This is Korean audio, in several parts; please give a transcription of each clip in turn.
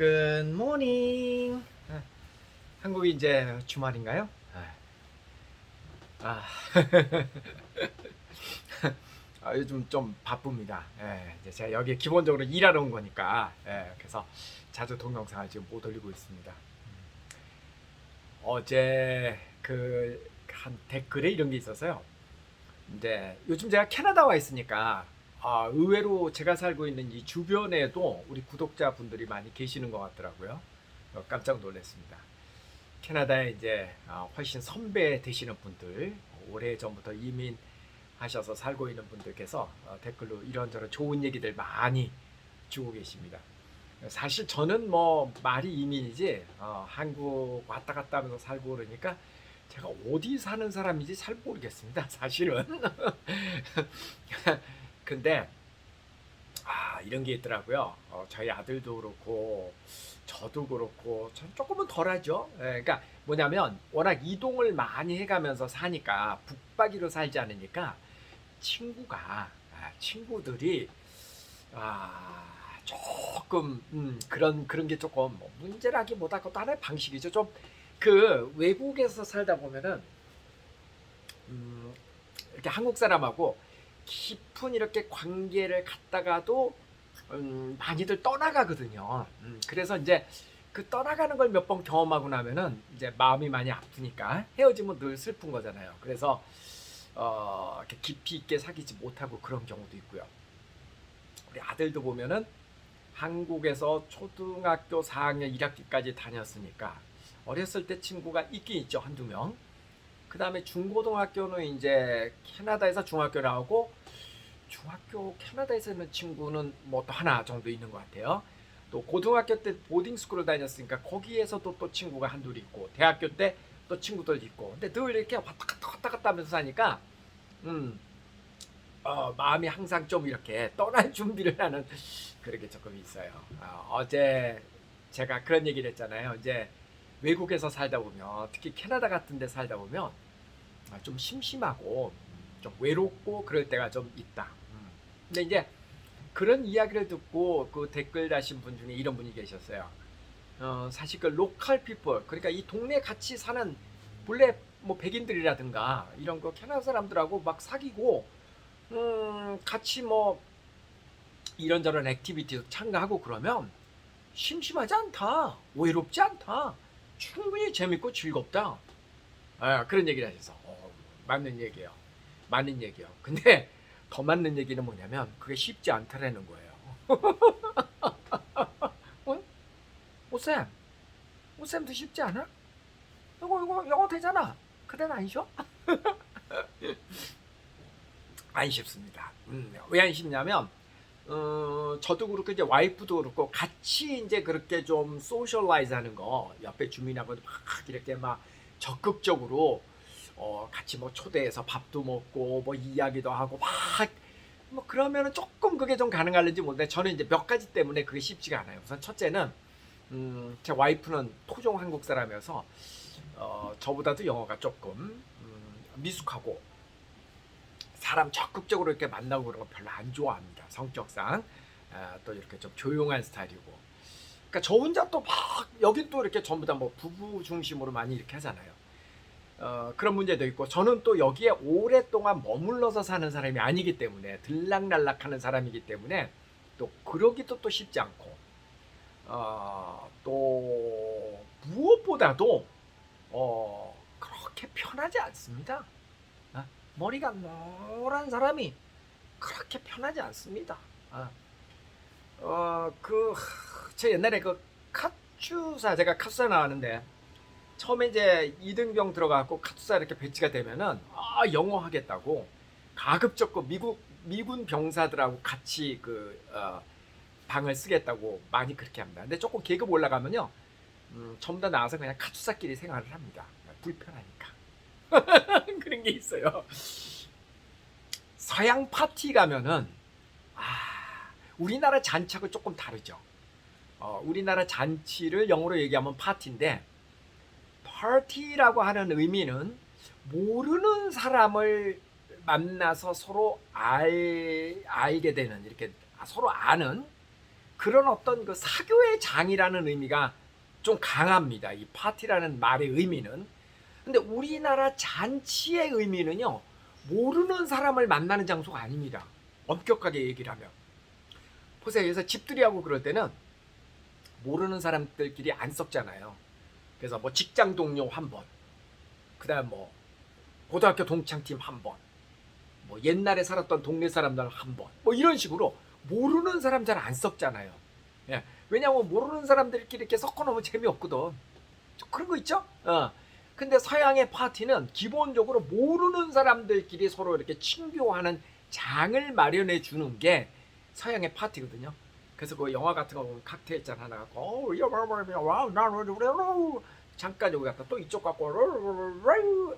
Morning. 아, 한국이 이제 주말인가요? 아, 아, 요즘 좀 바쁩니다. 예, 이제 제가 여기 기본적으로 일하러 온 거니까 예, 그래서 자주 동영상을 지금 못 올리고 있습니다. 음. 어제 그 한 댓글에 이런 게 있었어요. 이제 요즘 제가 캐나다 와 있으니까 아, 의외로 제가 살고 있는 이 주변에도 우리 구독자분들이 많이 계시는 것 같더라고요. 어, 깜짝 놀랐습니다. 캐나다에 이제 어, 훨씬 선배 되시는 분들, 오래 전부터 이민하셔서 살고 있는 분들께서 어, 댓글로 이런저런 좋은 얘기들 많이 주고 계십니다. 사실 저는 뭐 말이 이민이지 어, 한국 왔다 갔다 하면서 살고 그러니까 제가 어디 사는 사람인지 잘 모르겠습니다. 사실은. 근데 아 이런 게 있더라고요. 어, 저희 아들도 그렇고 저도 그렇고 전 조금은 덜하죠. 예, 그러니까 뭐냐면 워낙 이동을 많이 해가면서 사니까 북박이로 살지 않으니까 친구가 아, 친구들이 아 조금 음, 그런 그런 게 조금 뭐 문제라기보다 그것도 하나의 방식이죠. 좀 그 외국에서 살다 보면은 음, 이렇게 한국 사람하고 깊은 이렇게 관계를 갖다가도 음, 많이들 떠나가거든요. 음, 그래서 이제 그 떠나가는 걸 몇 번 경험하고 나면은 이제 마음이 많이 아프니까 헤어지면 늘 슬픈 거잖아요. 그래서 어, 이렇게 깊이 있게 사귀지 못하고 그런 경우도 있고요. 우리 아들도 보면은 한국에서 초등학교 4학년 1학기까지 다녔으니까 어렸을 때 친구가 있긴 있죠 한두 명. 그 다음에 중고등학교는 이제 캐나다에서 중학교 나오고 중학교 캐나다에서 있는 친구는 뭐 또 하나 정도 있는 것 같아요. 또 고등학교 때 보딩 스쿨을 다녔으니까 거기에서도 또 친구가 한둘 있고 대학교 때 또 친구들 있고 근데 늘 이렇게 왔다 갔다 왔다 갔다 하면서 사니까 음 어, 마음이 항상 좀 이렇게 떠날 준비를 하는 그런 게 조금 있어요. 어, 어제 제가 그런 얘기를 했잖아요. 이제 외국에서 살다 보면 특히 캐나다 같은 데 살다 보면 아, 좀 심심하고 좀 외롭고 그럴 때가 좀 있다. 음. 근데 이제 그런 이야기를 듣고 그 댓글 다신 분 중에 이런 분이 계셨어요. 어, 사실 그 로컬 피플 그러니까 이 동네 같이 사는 본래 뭐 백인들이라든가 이런 거 캐나다 사람들하고 막 사귀고 음, 같이 뭐 이런저런 액티비티도 참가하고 그러면 심심하지 않다. 외롭지 않다. 충분히 재밌고 즐겁다. 아, 그런 얘기를 하셔서 어, 맞는 얘기예요. 맞는 얘기요. 근데 더 맞는 얘기는 뭐냐면 그게 쉽지 않다라는 거예요. 어? 오쌤, 오쌤도 쉽지 않아? 이거 이거 영어 되잖아. 그대는 안 쉬어? 안 쉽습니다. 음, 왜 안 쉽냐면 어, 저도 그렇고 이제 와이프도 그렇고 같이 이제 그렇게 좀 소셜라이즈 하는 거 옆에 주민하고 막 이렇게 막 적극적으로 어, 같이 뭐 초대해서 밥도 먹고 뭐 이야기도 하고 막 뭐 그러면은 조금 그게 좀 가능할는지 모르는데 저는 이제 몇 가지 때문에 그게 쉽지가 않아요. 우선 첫째는 음, 제 와이프는 토종 한국 사람이어서 어, 저보다도 영어가 조금 음, 미숙하고 사람 적극적으로 이렇게 만나고 그런 거 별로 안 좋아합니다. 성격상 아, 또 이렇게 좀 조용한 스타일이고. 그러니까 저 혼자 또 막 여기 또 이렇게 전부 다 뭐 부부 중심으로 많이 이렇게 하잖아요. 어, 그런 문제도 있고 저는 또 여기에 오랫동안 머물러서 사는 사람이 아니기 때문에 들락날락하는 사람이기 때문에 또 그러기도 또 쉽지 않고 어, 또 무엇보다도 어, 그렇게 편하지 않습니다. 아, 머리가 노란 사람이 그렇게 편하지 않습니다. 아, 어, 그, 제 옛날에 그 카투사, 제가 카투사 나왔는데, 처음에 이제 이등병 들어가고 카투사 이렇게 배치가 되면은, 아, 영어 하겠다고, 가급적 그 미국, 미군 병사들하고 같이 그, 어, 방을 쓰겠다고 많이 그렇게 합니다. 근데 조금 계급 올라가면요, 음, 전부 다 나와서 그냥 카투사끼리 생활을 합니다. 불편하니까. 그런 게 있어요. 서양 파티 가면은 아, 우리나라 잔치하고 조금 다르죠. 어, 우리나라 잔치를 영어로 얘기하면 파티인데 파티라고 하는 의미는 모르는 사람을 만나서 서로 알, 알게 되는 이렇게 서로 아는 그런 어떤 그 사교의 장이라는 의미가 좀 강합니다. 이 파티라는 말의 의미는. 근데 우리나라 잔치의 의미는요. 모르는 사람을 만나는 장소가 아닙니다. 엄격하게 얘기를 하면. 보세요. 그래서 집들이하고 그럴 때는 모르는 사람들끼리 안 썩잖아요. 그래서 뭐 직장 동료 한 번, 그 다음 뭐 고등학교 동창팀 한 번, 뭐 옛날에 살았던 동네 사람들 한 번, 뭐 이런 식으로 모르는 사람 잘 안 썩잖아요. 예. 왜냐하면 모르는 사람들끼리 이렇게 섞어 놓으면 재미없거든. 좀 그런 거 있죠? 어. 근데 서양의 파티는 기본적으로 모르는 사람들끼리 서로 이렇게 친교하는 장을 마련해 주는 게 서양의 파티거든요. 그래서 그 영화 같은 거 보면 칵테일 잔 하나 갖고 어, 와우 나는 잠깐 여기 갔다 또 이쪽 갖고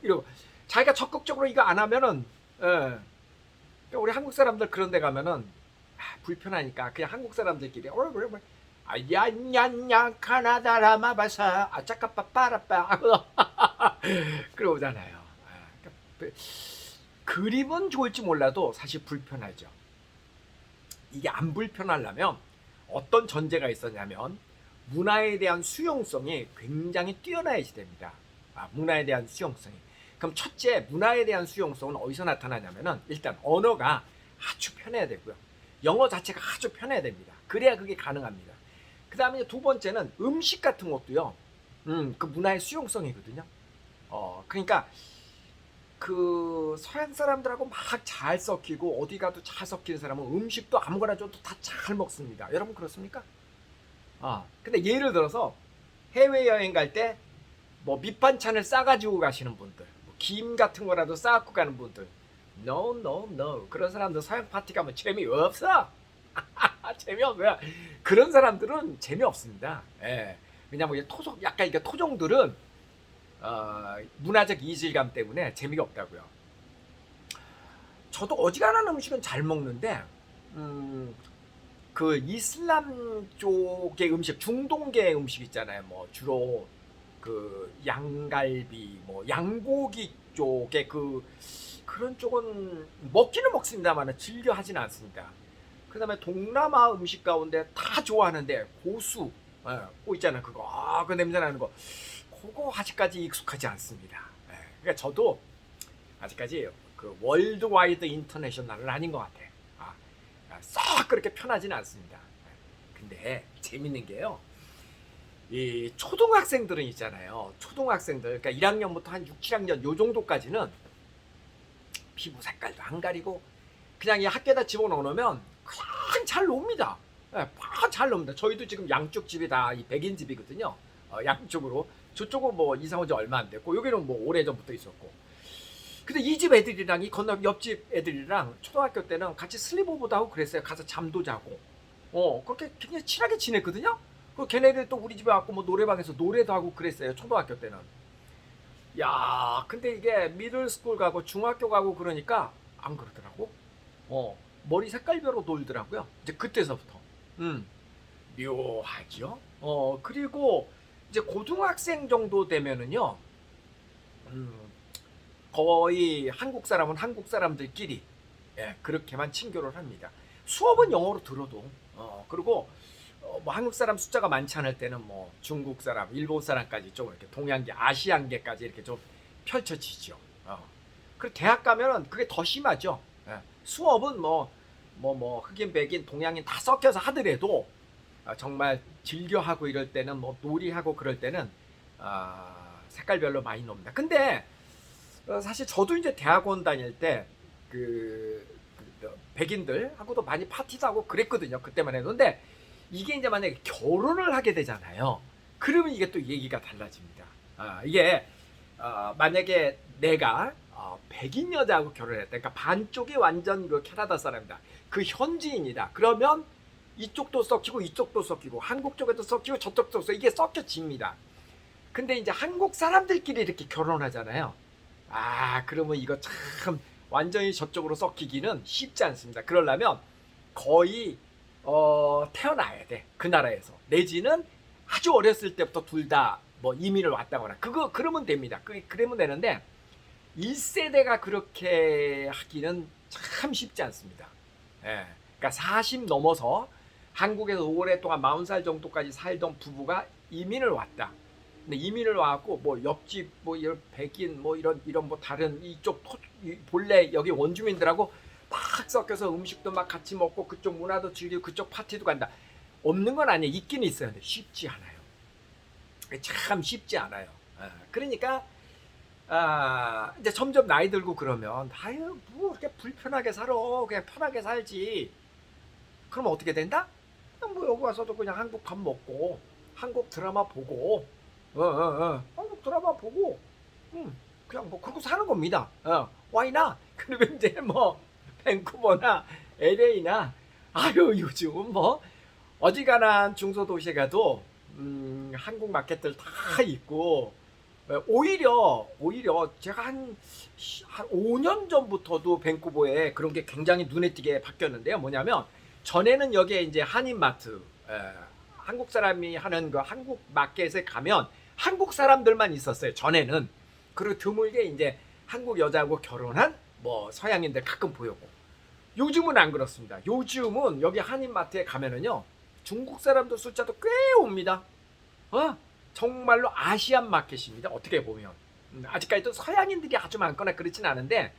이러고. 자기가 적극적으로 이거 안 하면은 예. 그러니까 우리 한국 사람들 그런 데 가면은 아, 불편하니까 그냥 한국 사람들끼리 어 그래 뭐 아야냐냐 카나다라 마 바사 아짜까빠 빠라빠 그러잖아요. 아, 그러니까 그림은 좋을지 몰라도 사실 불편하죠. 이게 안 불편하려면 어떤 전제가 있었냐면 문화에 대한 수용성이 굉장히 뛰어나야지 됩니다. 아, 문화에 대한 수용성이. 그럼 첫째 문화에 대한 수용성은 어디서 나타나냐면은 일단 언어가 아주 편해야 되고요. 영어 자체가 아주 편해야 됩니다. 그래야 그게 가능합니다. 그 다음에 두 번째는 음식 같은 것도요. 음, 그 문화의 수용성이거든요. 어, 그러니까 그 서양 사람들하고 막 잘 섞이고 어디 가도 잘 섞이는 사람은 음식도 아무거나 줘도 다 잘 먹습니다. 여러분 그렇습니까? 아, 근데 예를 들어서 해외 여행 갈 때 뭐 밑반찬을 싸가지고 가시는 분들, 뭐 김 같은 거라도 싸갖고 가는 분들, no no no 그런 사람들 서양 파티 가면 재미 없어. 재미없어요. 그런 사람들은 재미없습니다. 예. 왜냐면 토종 약간 이게 토종들은 어, 문화적 이질감 때문에 재미가 없다고요. 저도 어지간한 음식은 잘 먹는데 음, 그 이슬람 쪽의 음식, 중동계 음식 있잖아요. 뭐 주로 그 양갈비, 뭐 양고기 쪽의 그 그런 쪽은 먹기는 먹습니다만 즐겨 하지는 않습니다. 그 다음에 동남아 음식 가운데 다 좋아하는데 고수, 예, 고 있잖아요. 그거 아, 그 냄새 나는 거. 그거 아직까지 익숙하지 않습니다. 예, 그러니까 저도 아직까지 그 월드와이드 인터내셔널은 아닌 것 같아요. 아, 아, 썩 그렇게 편하지는 않습니다. 예, 근데 재밌는 게요. 이 초등학생들은 있잖아요. 초등학생들, 그러니까 1학년부터 한 6, 7학년 요 정도까지는 피부 색깔도 안 가리고 그냥 이 학교에다 집어넣으면 그냥 잘 놉니다. 예, 잘 놉니다. 저희도 지금 양쪽 집이 다 이 백인 집이거든요. 어, 양쪽으로. 저쪽은 뭐 이사 온 지 얼마 안 됐고 여기는 뭐 오래 전부터 있었고. 근데 이 집 애들이랑 이 건너 옆집 애들이랑 초등학교 때는 같이 슬리브오버도 하고 그랬어요. 가서 잠도 자고. 어, 그렇게 굉장히 친하게 지냈거든요. 그 걔네들 또 우리 집에 왔고 뭐 노래방에서 노래도 하고 그랬어요. 초등학교 때는. 야, 근데 이게 미들스쿨 가고 중학교 가고 그러니까 안 그러더라고. 어, 머리 색깔별로 돌더라고요. 이제 그때서부터. 음, 묘하죠. 어, 그리고 이제 고등학생 정도 되면은요, 음, 거의 한국 사람은 한국 사람들끼리 예, 그렇게만 친교를 합니다. 수업은 영어로 들어도, 어, 그리고 어, 뭐 한국 사람 숫자가 많지 않을 때는 뭐 중국 사람, 일본 사람까지 좀 이렇게 동양계, 아시안계까지 이렇게 좀 펼쳐지죠. 어. 그리고 대학 가면은 그게 더 심하죠. 예. 수업은 뭐 뭐 뭐 흑인, 백인, 동양인 다 섞여서 하더라도 아, 정말 즐겨 하고 이럴 때는 뭐 놀이하고 그럴 때는 아, 색깔별로 많이 놉니다. 근데 어, 사실 저도 이제 대학원 다닐 때그 그, 백인들하고도 많이 파티도 하고 그랬거든요. 그때만 해도. 근데 이게 이제 만약에 결혼을 하게 되잖아요. 그러면 이게 또 얘기가 달라집니다. 아, 이게 어, 만약에 내가 어, 백인 여자하고 결혼했다. 그러니까 반쪽이 완전 그 캐나다 사람이다. 그 현지인이다. 그러면 이쪽도 섞이고 이쪽도 섞이고 한국 쪽에도 섞이고 저쪽도 섞이고 이게 섞여집니다. 근데 이제 한국 사람들끼리 이렇게 결혼하잖아요. 아, 그러면 이거 참 완전히 저쪽으로 섞이기는 쉽지 않습니다. 그러려면 거의 어, 태어나야 돼. 그 나라에서. 내지는 아주 어렸을 때부터 둘 다 뭐 이민을 왔다거나 그거 그러면 됩니다. 그 그러면 되는데 1세대가 그렇게 하기는 참 쉽지 않습니다. 예. 그러니까 40 넘어서 한국에서 오랫동안 40살 정도까지 살던 부부가 이민을 왔다. 근데 이민을 와갖고 뭐 옆집 뭐 이런 백인 뭐 이런 이런 뭐 다른 이쪽 토, 이 본래 여기 원주민들하고 막 섞여서 음식도 막 같이 먹고 그쪽 문화도 즐기고 그쪽 파티도 간다. 없는 건 아니에요. 있긴 있어요. 근데 쉽지 않아요. 참 쉽지 않아요. 아, 그러니까 아, 이제 점점 나이 들고 그러면 아유 뭐 이렇게 불편하게 살아 그냥 편하게 살지. 그럼 어떻게 된다? 뭐 여기 와서도 그냥 한국 밥 먹고 한국 드라마 보고 어, 어, 어. 한국 드라마 보고 음, 그냥 뭐 그러고 사는 겁니다. 어, 와이나 그리고 이제 뭐 밴쿠버나 LA나 아유 요즘 뭐 어지간한 중소도시에 가도 음, 한국 마켓들 다 있고 어, 오히려 오히려 제가 한, 시- 한 5년 전부터도 밴쿠버에 그런 게 굉장히 눈에 띄게 바뀌었는데요. 뭐냐면 전에는 여기에 이제 한인마트 에, 한국 사람이 하는 그 한국 마켓에 가면 한국 사람들만 있었어요. 전에는 그리고 드물게 이제 한국 여자하고 결혼한 뭐 서양인들 가끔 보였고 요즘은 안 그렇습니다. 요즘은 여기 한인마트에 가면은요 중국 사람들 숫자도 꽤 옵니다. 어? 정말로 아시안 마켓입니다. 어떻게 보면 음, 아직까지도 서양인들이 아주 많거나 그렇진 않은데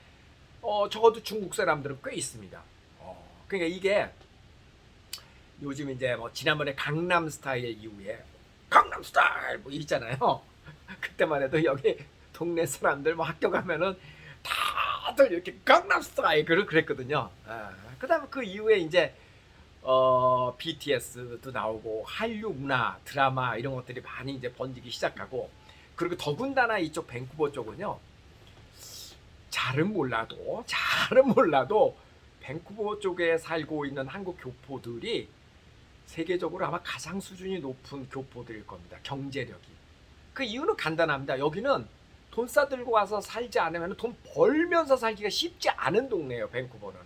어, 적어도 중국 사람들은 꽤 있습니다. 어, 그러니까 이게 요즘 이제 뭐 지난번에 강남 스타일 이후에 강남 스타일 뭐 있잖아요. 그때만 해도 여기 동네 사람들 뭐 학교 가면은 다들 이렇게 강남 스타일 그를 그랬거든요. 아, 그다음에 그 이후에 이제 어, BTS도 나오고 한류 문화 드라마 이런 것들이 많이 이제 번지기 시작하고 그리고 더군다나 이쪽 밴쿠버 쪽은요. 잘은 몰라도 잘은 몰라도 밴쿠버 쪽에 살고 있는 한국 교포들이 세계적으로 아마 가장 수준이 높은 교포들일 겁니다. 경제력이. 그 이유는 간단합니다. 여기는 돈 싸들고 와서 살지 않으면 돈 벌면서 살기가 쉽지 않은 동네예요 밴쿠버는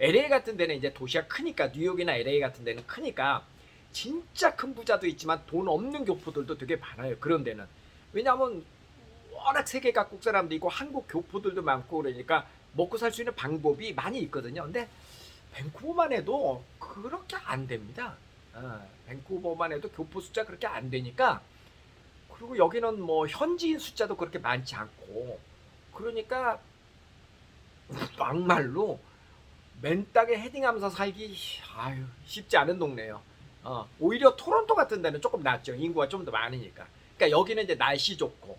LA 같은 데는 이제 도시가 크니까 뉴욕이나 LA 같은 데는 크니까 진짜 큰 부자도 있지만 돈 없는 교포들도 되게 많아요. 그런 데는 왜냐하면 워낙 세계 각국 사람도 있고 한국 교포들도 많고 그러니까 먹고 살 수 있는 방법이 많이 있거든요. 근데 밴쿠버만 해도 그렇게 안 됩니다. 어, 밴쿠버만 해도 교포 숫자 그렇게 안 되니까 그리고 여기는 뭐 현지인 숫자도 그렇게 많지 않고 그러니까 막말로 맨땅에 헤딩하면서 살기 아유 쉽지 않은 동네예요. 어, 오히려 토론토 같은 데는 조금 낫죠. 인구가 좀 더 많으니까. 그러니까 여기는 이제 날씨 좋고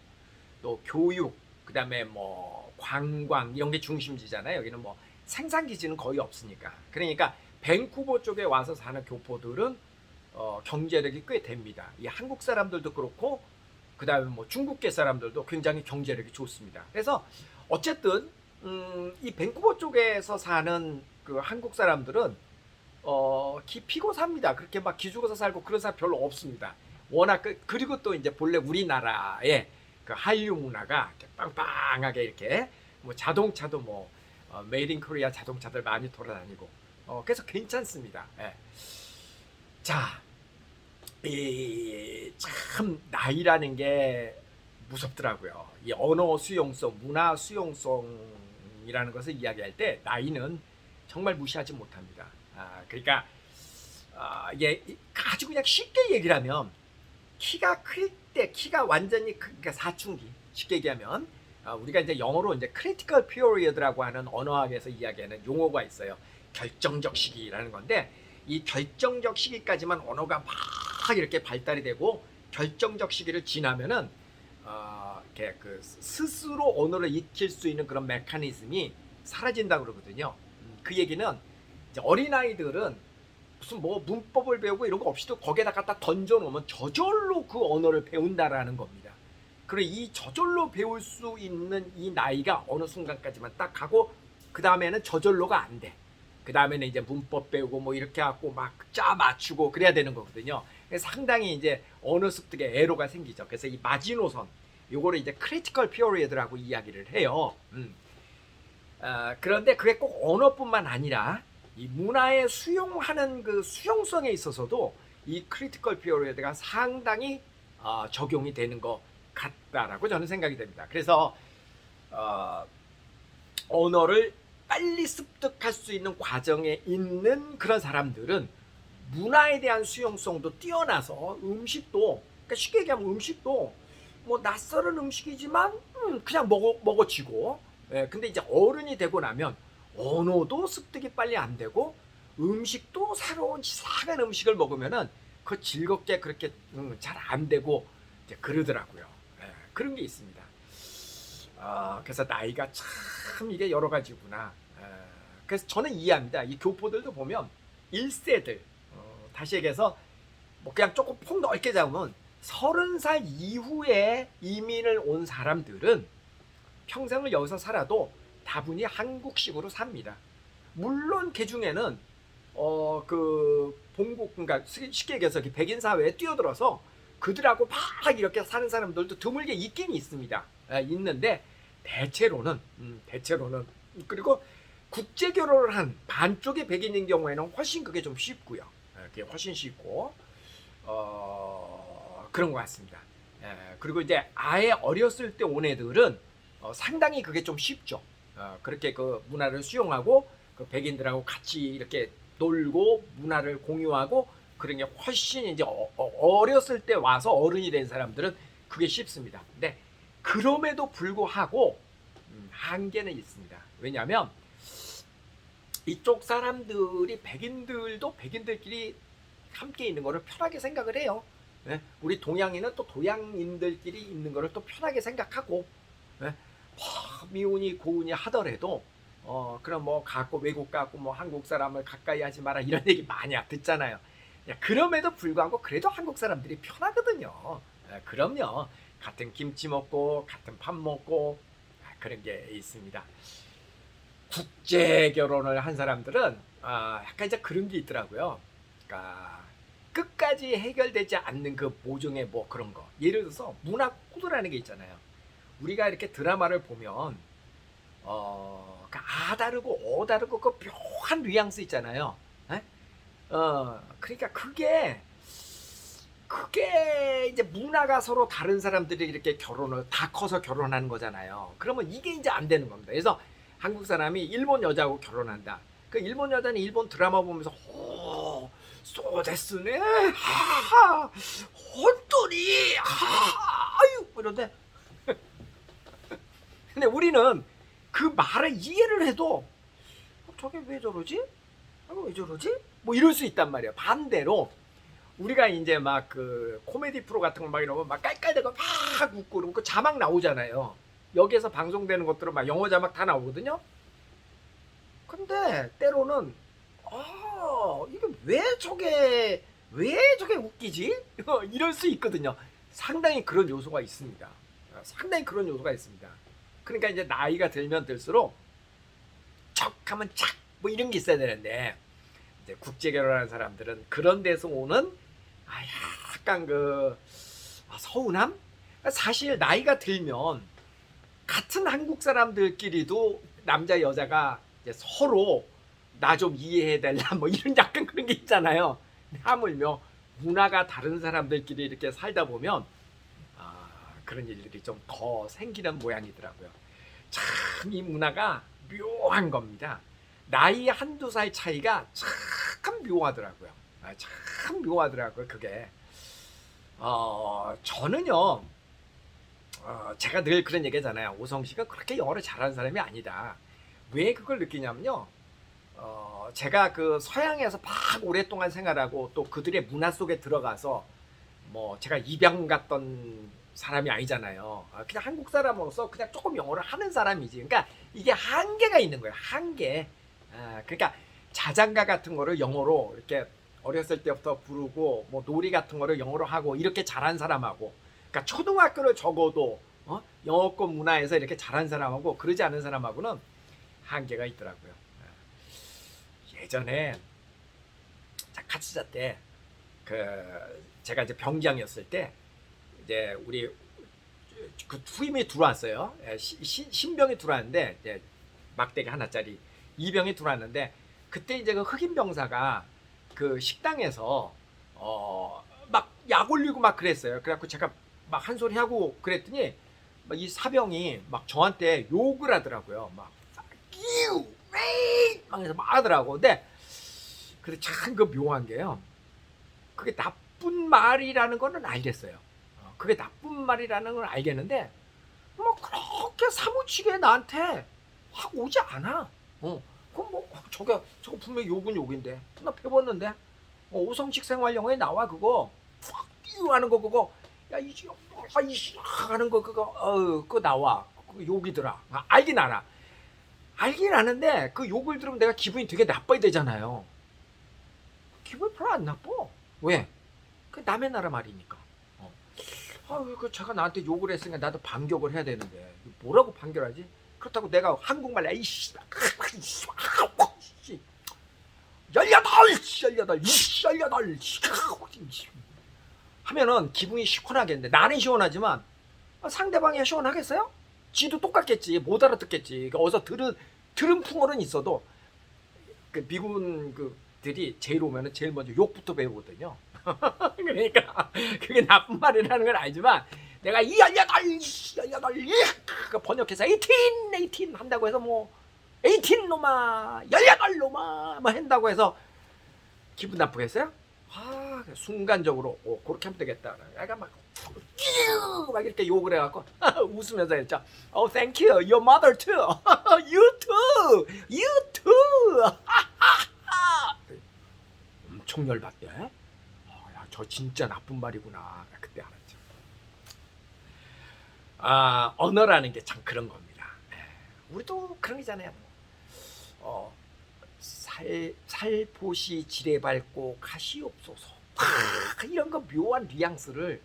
또 교육 그다음에 뭐 관광 이런 게 중심지잖아요. 여기는 뭐 생산 기지는 거의 없으니까. 그러니까 밴쿠버 쪽에 와서 사는 교포들은 어, 경제력이 꽤 됩니다. 이 한국 사람들도 그렇고 그다음에 뭐 중국계 사람들도 굉장히 경제력이 좋습니다. 그래서 어쨌든 음, 이 밴쿠버 쪽에서 사는 그 한국 사람들은 어, 기피고 삽니다. 그렇게 막 기죽어서 살고 그런 사람 별로 없습니다. 워낙 그, 그리고 또 이제 본래 우리나라의 그 한류 문화가 이렇게 빵빵하게 이렇게 뭐 자동차도 뭐 어, 메이드 인 코리아 자동차들 많이 돌아다니고 어, 그래서 괜찮습니다. 예. 자, 이 참 나이라는 게 무섭더라고요. 이 언어 수용성, 문화 수용성이라는 것을 이야기할 때 나이는 정말 무시하지 못합니다. 아, 그러니까 아, 이게 아주 그냥 쉽게 얘기를 하면 키가 클 때 키가 완전히 크, 그러니까 사춘기 쉽게 얘기하면 아, 우리가 이제 영어로 이제 critical period라고 하는 언어학에서 이야기하는 용어가 있어요. 결정적 시기라는 건데 이 결정적 시기까지만 언어가 막 이렇게 발달이 되고 결정적 시기를 지나면은 어, 이렇게 그 스스로 언어를 익힐 수 있는 그런 메커니즘이 사라진다 그러거든요. 음, 그 얘기는 이제 어린 아이들은 무슨 뭐 문법을 배우고 이런 거 없이도 거기에다 갖다 던져 놓으면 저절로 그 언어를 배운다라는 겁니다. 그리고 이 저절로 배울 수 있는 이 나이가 어느 순간까지만 딱 하고 그 다음에는 저절로가 안 돼. 그 다음에는 이제 문법 배우고 뭐 이렇게 하고 막 짜 맞추고 그래야 되는 거거든요. 상당히 이제 언어 습득에 애로가 생기죠. 그래서 이 마지노선 요거를 이제 크리티컬 피어리드라고 이야기를 해요. 음. 아, 그런데 그게 꼭 언어뿐만 아니라 이 문화에 수용하는 그 수용성에 있어서도 이 크리티컬 피어리드가 상당히 어, 적용이 되는 것 같다라고 저는 생각이 됩니다. 그래서 어, 언어를 빨리 습득할 수 있는 과정에 있는 그런 사람들은 문화에 대한 수용성도 뛰어나서 음식도 그러니까 쉽게 얘기하면 음식도 뭐 낯설은 음식이지만 음, 그냥 먹어 먹어지고 예, 근데 이제 어른이 되고 나면 언어도 습득이 빨리 안 되고 음식도 새로운 이상한 음식을 먹으면은 그 즐겁게 그렇게 음, 잘안 되고 이제 그러더라고요. 예, 그런 게 있습니다. 아, 그래서 나이가 참 이게 여러 가지구나. 예, 그래서 저는 이해합니다. 이 교포들도 보면 1세들 어, 다시 얘기해서 뭐 그냥 조금 폭 넓게 잡으면 서른 살 이후에 이민을 온 사람들은 평생을 여기서 살아도 다분히 한국식으로 삽니다. 물론 그 중에는 어 그 본국 그러니까 쉽게 얘기해서 이 백인 사회에 뛰어들어서 그들하고 막 이렇게 사는 사람들도 드물게 있긴 있습니다. 아, 있는데 대체로는 음, 대체로는 그리고 국제 결혼을 한 반쪽의 백인인 경우에는 훨씬 그게 좀 쉽고요. 예, 그게 훨씬 쉽고 어, 그런 것 같습니다. 예, 그리고 이제 아예 어렸을 때 온 애들은 어, 상당히 그게 좀 쉽죠. 어, 그렇게 그 문화를 수용하고 그 백인들하고 같이 이렇게 놀고 문화를 공유하고 그런 게 훨씬 이제 어, 렸을 때 와서 어른이 된 사람들은 그게 쉽습니다. 근데 그럼에도 불구하고 음, 한계는 있습니다. 왜냐하면 이쪽 사람들이 백인들도 백인들끼리 함께 있는 거를 편하게 생각을 해요. 예? 우리 동양인은 또 동양인들끼리 있는 거를 또 편하게 생각하고 예? 뭐 미운이 고운이 하더라도 어 그럼 뭐 갖고 외국 갖고 뭐 한국 사람을 가까이 하지 마라 이런 얘기 많이 듣잖아요. 야, 그럼에도 불구하고 그래도 한국 사람들이 편하거든요. 예, 그럼요. 같은 김치 먹고 같은 밥 먹고 아, 그런 게 있습니다. 국제 결혼을 한 사람들은 아, 약간 이제 그런 게 있더라고요. 그러니까 끝까지 해결되지 않는 그 모종의 뭐 그런 거. 예를 들어서 문화 코드라는 게 있잖아요. 우리가 이렇게 드라마를 보면 어, 그아 다르고 어 다르고 그 묘한 뉘앙스 있잖아요. 에? 어, 그러니까 그게 그게 이제 문화가 서로 다른 사람들이 이렇게 결혼을 다 커서 결혼하는 거잖아요. 그러면 이게 이제 안 되는 겁니다. 그래서 한국 사람이 일본 여자하고 결혼한다. 그 일본 여자는 일본 드라마 보면서 오, 소데스네, 하하, 혼돈이, 하, 아유, 이런데 근데 우리는 그 말을 이해를 해도 어, 저게 왜 저러지? 어, 왜 저러지? 뭐 이럴 수 있단 말이에요. 반대로 우리가 이제 막 그 코미디 프로 같은 거 막 이러면 막 깔깔대고 막 웃고 그러면 그 자막 나오잖아요. 여기에서 방송되는 것들은 막 영어 자막 다 나오거든요. 근데 때로는 아 이게 왜 저게 왜 저게 웃기지? 이럴 수 있거든요. 상당히 그런 요소가 있습니다. 상당히 그런 요소가 있습니다. 그러니까 이제 나이가 들면 들수록 척 하면 착 뭐 이런 게 있어야 되는데 이제 국제 결혼하는 사람들은 그런 데서 오는 아 약간 그 아, 서운함? 사실 나이가 들면 같은 한국 사람들끼리도 남자 여자가 서로 나 좀 이해해 달라 뭐 이런 약간 그런 게 있잖아요. 하물며 문화가 다른 사람들끼리 이렇게 살다 보면 아, 그런 일들이 좀 더 생기는 모양이더라고요. 참 이 문화가 묘한 겁니다. 나이 한두 살 차이가 참 묘하더라고요. 아, 참 묘하더라고요, 그게. 어, 저는요, 어, 제가 늘 그런 얘기 하잖아요. 오성 씨가 그렇게 영어를 잘하는 사람이 아니다. 왜 그걸 느끼냐면요. 어, 제가 그 서양에서 막 오랫동안 생활하고 또 그들의 문화 속에 들어가서 뭐 제가 입양 갔던 사람이 아니잖아요. 아, 그냥 한국 사람으로서 그냥 조금 영어를 하는 사람이지. 그러니까 이게 한계가 있는 거예요. 한계. 아, 그러니까 자장가 같은 거를 영어로 이렇게 어렸을 때부터 부르고 뭐 놀이 같은 거를 영어로 하고 이렇게 잘한 사람하고 그러니까 초등학교를 적어도 어? 영어권 문화에서 이렇게 잘한 사람하고 그러지 않은 사람하고는 한계가 있더라고요. 아, 예전에 카츠자 때 그 제가 이제 병장이었을 때 이제 우리 그 투임이 들어왔어요. 예, 시- 시- 신병이 들어왔는데 이제 막대기 하나짜리 이병이 들어왔는데 그때 이제 그 흑인 병사가 그 식당에서 어 막 약 올리고 막 그랬어요. 그래갖고 제가 막 한 소리 하고 그랬더니 막이 사병이 막 저한테 욕을 하더라고요. 막 you, 막 해서 막 하더라고. 근데 근데 참 그 묘한 게요. 그게 나쁜 말이라는 거는 알겠어요. 어, 그게 나쁜 말이라는 걸 알겠는데 뭐 그렇게 사무치게 나한테 확 오지 않아. 어, 그럼 뭐 어, 저게 저거 분명 히 욕은 욕인데 나 배웠는데 어, 오성식 생활 영어에 나와 그거 확 띄우하는 거 그거 야이씨 아이씨 하는 거 그거 어 그거 나와 그 욕이더라. 아, 알긴 알아. 알긴 아는데 그 욕을 들으면 내가 기분이 되게 나빠야 되잖아요. 기분이 별로 안 나빠. 왜? 그 남의 나라 말이니까. 어. 아유, 그 제가 나한테 욕을 했으니까 나도 반격을 해야 되는데 뭐라고 반격하지? 그렇다고 내가 한국말 에이씨, 열여덟, 열여덟, 이씨, 열여덟, 이씨. 하면은 기분이 시원하겠는데 나는 시원하지만 상대방이 시원하겠어요? 지도 똑같겠지 못 알아듣겠지 그 어서 들은 들은 풍어는 있어도 그 미군 그들이 제일 오면은 제일 먼저 욕부터 배우거든요. 그러니까 그게 나쁜 말이라는 건 알지만 내가 이 열여덟 열여덟 그 번역해서 에이틴 에이틴 한다고 해서 뭐 에이틴 놈아 열여덟 놈아 뭐 한다고 해서 기분 나쁘겠어요? 아 순간적으로 오 그렇게 하면 되겠다. 약간 막, 막 이렇게 욕을 해갖고 웃으면서 했죠. Oh, thank you. Your mother too. you too. You too. 엄청 열받대. 저 진짜 나쁜 말이구나. 그때 알았죠. 아, 언어라는 게 참 그런 겁니다. 예, 우리도 그런 게잖아요. 어, 살 살포시 지뢰 밟고 가시옵소서. 아, 이런 거 묘한 뉘앙스를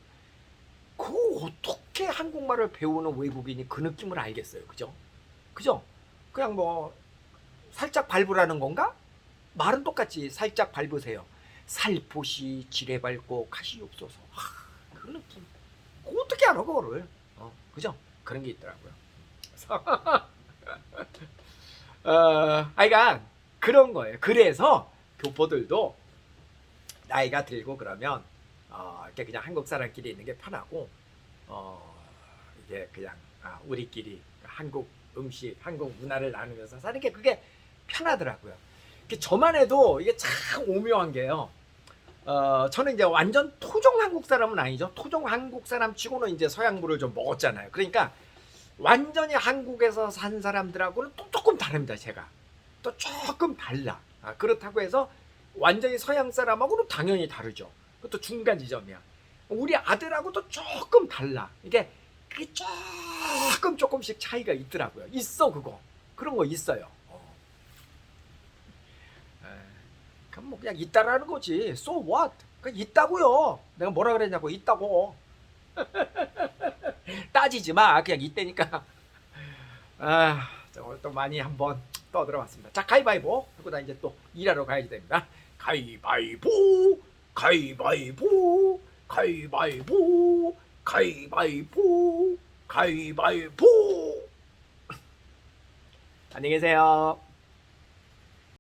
그 어떻게 한국말을 배우는 외국인이 그 느낌을 알겠어요. 그죠? 그죠? 그냥 뭐 살짝 밟으라는 건가? 말은 똑같이 살짝 밟으세요. 살포시 지뢰 밟고 가시옵소서. 아, 그 느낌. 그거 어떻게 알아 그거를? 어, 그죠? 그런 게 있더라고요. 어, 아이가 그런 거예요. 그래서 교포들도 나이가 들고 그러면 어, 이렇게 그냥 한국 사람끼리 있는 게 편하고 어, 이게 그냥 아, 우리끼리 한국 음식, 한국 문화를 나누면서 사는 게 그게 편하더라고요. 그 저만 해도 이게 참 오묘한 게요. 어, 저는 이제 완전 토종 한국 사람은 아니죠. 토종 한국 사람 치고는 이제 서양물을 좀 먹었잖아요. 그러니까 완전히 한국에서 산 사람들하고는 또 조금 다릅니다. 제가 또 조금 달라. 아, 그렇다고 해서 완전히 서양 사람하고는 당연히 다르죠. 그것도 중간 지점이야. 우리 아들하고도 조금 달라. 이게 그게 조금 조금씩 차이가 있더라고요. 있어 그거. 그런 거 있어요. 어. 에, 그럼 뭐 그냥 있다라는 거지. So what? 그냥 있다고요. 내가 뭐라 그랬냐고 있다고. 따지지 마. 그냥 있다니까. 아, 자, 오늘 또 많이 한번 떠들어봤습니다. 자, 가위바위보. 그리고 나 이제 또 일하러 가야지 됩니다. 가위바위보, 가위바위보, 가위바위보, 가위바위보, 가위바위보. 안녕히 계세요.